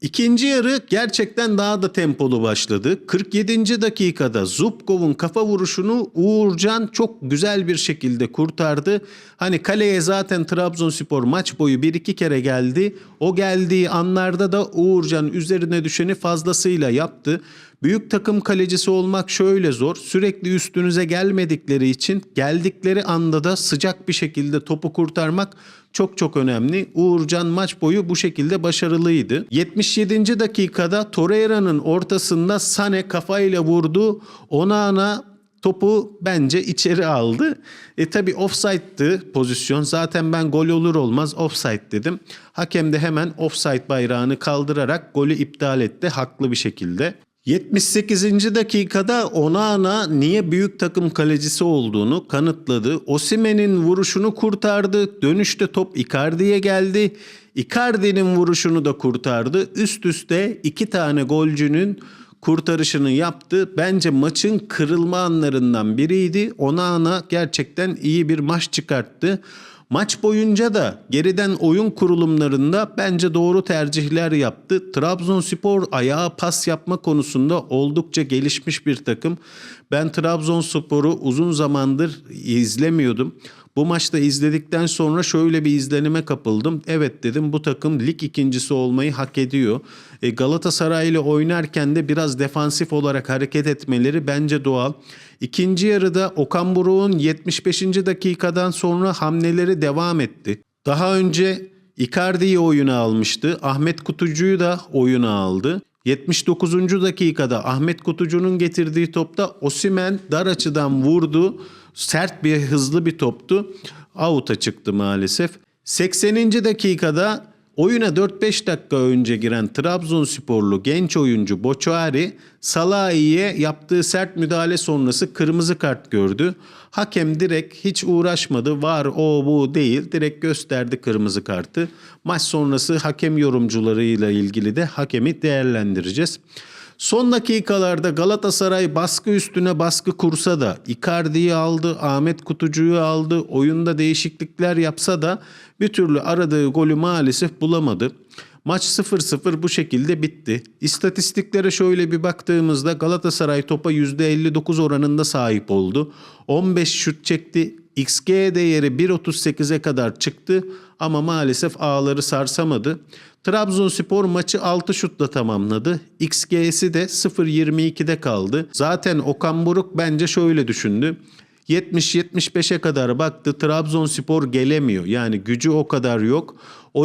İkinci yarı gerçekten daha da tempolu başladı. 47. dakikada Zubkov'un kafa vuruşunu Uğurcan çok güzel bir şekilde kurtardı. Hani kaleye zaten Trabzonspor maç boyu bir iki kere geldi. O geldiği anlarda da Uğurcan üzerine düşeni fazlasıyla yaptı. Büyük takım kalecisi olmak şöyle zor. Sürekli üstünüze gelmedikleri için geldikleri anda da sıcak bir şekilde topu kurtarmak çok çok önemli. Uğurcan maç boyu bu şekilde başarılıydı. 77. dakikada Torreira'nın ortasında Sane kafayla vurdu. Onana topu bence içeri aldı. E tabi offside'dı pozisyon. Zaten ben gol olur olmaz offside dedim. Hakem de hemen offside bayrağını kaldırarak golü iptal etti haklı bir şekilde. 78. dakikada Onana niye büyük takım kalecisi olduğunu kanıtladı. Osimen'in vuruşunu kurtardı. Dönüşte top Icardi'ye geldi. Icardi'nin vuruşunu da kurtardı. Üst üste iki tane golcünün kurtarışını yaptı. Bence maçın kırılma anlarından biriydi. Onana gerçekten iyi bir maç çıkarttı. Maç boyunca da geriden oyun kurulumlarında bence doğru tercihler yaptı. Trabzonspor ayağa pas yapma konusunda oldukça gelişmiş bir takım. Ben Trabzonspor'u uzun zamandır izlemiyordum. Bu maçta izledikten sonra şöyle bir izlenime kapıldım. Evet dedim bu takım lig ikincisi olmayı hak ediyor. E, Galatasaray ile oynarken de biraz defansif olarak hareket etmeleri bence doğal. İkinci yarıda Okan Buruk'un 75. dakikadan sonra hamleleri devam etti. Daha önce Icardi'yi oyuna almıştı. Ahmet Kutucu'yu da oyuna aldı. 79. dakikada Ahmet Kutucu'nun getirdiği topta Osimen dar açıdan vurdu. Sert bir hızlı bir toptu. Out'a çıktı maalesef. 80. dakikada oyuna 4-5 dakika önce giren Trabzonsporlu genç oyuncu Boçuari Salahi'ye yaptığı sert müdahale sonrası kırmızı kart gördü. Hakem direkt hiç uğraşmadı. Var o bu değil. Direkt gösterdi kırmızı kartı. Maç sonrası hakem yorumcularıyla ilgili de hakemi değerlendireceğiz. Son dakikalarda Galatasaray baskı üstüne baskı kursa da Icardi'yi aldı, Ahmet Kutucu'yu aldı. Oyunda değişiklikler yapsa da bir türlü aradığı golü maalesef bulamadı. Maç 0-0 bu şekilde bitti. İstatistiklere şöyle bir baktığımızda Galatasaray topa %59 oranında sahip oldu. 15 şut çekti. XG değeri 1.38'e kadar çıktı ama maalesef ağları sarsamadı. Trabzonspor maçı 6 şutla tamamladı. XG'si de 0.22'de kaldı. Zaten Okan Buruk bence şöyle düşündü. 70-75'e kadar baktı Trabzonspor gelemiyor. Yani gücü o kadar yok. O